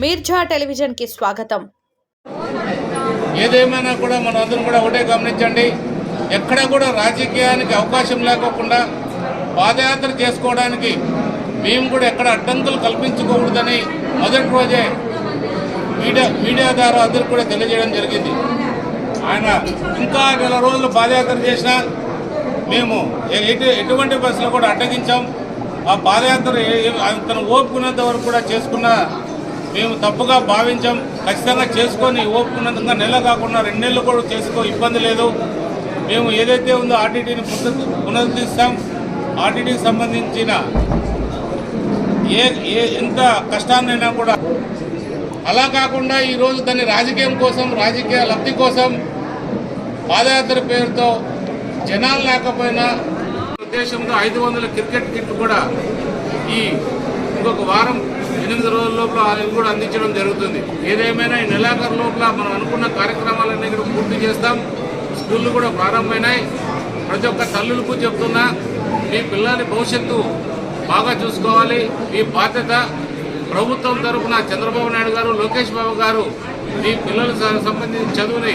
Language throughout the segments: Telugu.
మీర్జా టెలివిజన్కి స్వాగతం. ఏదేమైనా కూడా మన అందరం కూడా ఒకటే గమనించండి ఎక్కడ కూడా రాజకీయానికి అవకాశం లేకోకుండా పాదయాత్ర చేసుకోవడానికి మేము కూడా ఎక్కడ అడ్డంకులు కల్పించుకోకూడదని మొదటి రోజే మీడియా మీడియా ద్వారా అందరికి కూడా తెలియజేయడం జరిగింది. ఆయన ఇంకా నెల రోజులు పాదయాత్ర చేసినా మేము ఎటు ఎటువంటి బస్సులో కూడా అడ్డగించాం. ఆ పాదయాత్ర తను ఓపుకున్నంత వరకు కూడా చేసుకున్న మేము తప్పుగా భావించాం. ఖచ్చితంగా చేసుకొని ఓపుకున్నందుకు నెల కాకుండా రెండేళ్ళు కూడా చేసుకో ఇబ్బంది లేదు. మేము ఏదైతే ఉందో ఆర్టీటీని పునరుద్ధరిస్తాం. ఆర్టీటీకి సంబంధించిన ఏ ఏ ఎంత కష్టాన్నైనా కూడా అలా కాకుండా ఈరోజు దాన్ని రాజకీయం కోసం రాజకీయ లబ్ధి కోసం పాదయాత్ర పేరుతో జనాలు లేకపోయినా ఉద్దేశంతో ఐదు వందల క్రికెట్ కిట్ కూడా ఈ ఇంకొక వారం ఎనిమిది రోజుల లోపల కూడా అందించడం జరుగుతుంది. ఏదేమైనా ఈ నెలాఖరు లోపల మనం అనుకున్న కార్యక్రమాలన్నీ కూడా పూర్తి చేస్తాం. స్కూళ్ళు కూడా ప్రారంభమైనాయి. ప్రతి ఒక్క తల్లులకు చెప్తున్నా మీ పిల్లల భవిష్యత్తు బాగా చూసుకోవాలి. మీ బాధ్యత ప్రభుత్వం తరఫున చంద్రబాబు నాయుడు గారు లోకేష్ బాబు గారు మీ పిల్లలకు సంబంధించిన చదువుని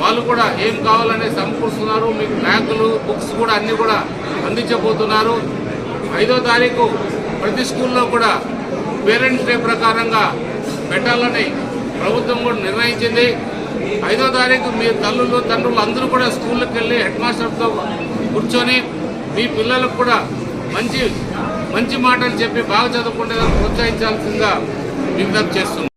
వాళ్ళు కూడా ఏం కావాలనే సమకూరుస్తున్నారు. మీకు బ్యాగులు బుక్స్ కూడా అన్నీ కూడా అందించబోతున్నారు. ఐదో తారీఖు ప్రతి స్కూల్లో కూడా పేరెంట్స్ డే ప్రకారంగా పెట్టాలని ప్రభుత్వం కూడా నిర్ణయించింది. ఐదో తారీఖు మీ తల్లులు తండ్రులు అందరూ కూడా స్కూళ్ళకి వెళ్ళి హెడ్ మాస్టర్తో కూర్చొని మీ పిల్లలకు కూడా మంచి మంచి మాటలు చెప్పి బాగా చదువుకుంటే ప్రోత్సహించాల్సిందిగా విజ్ఞప్తి చేస్తున్నాం.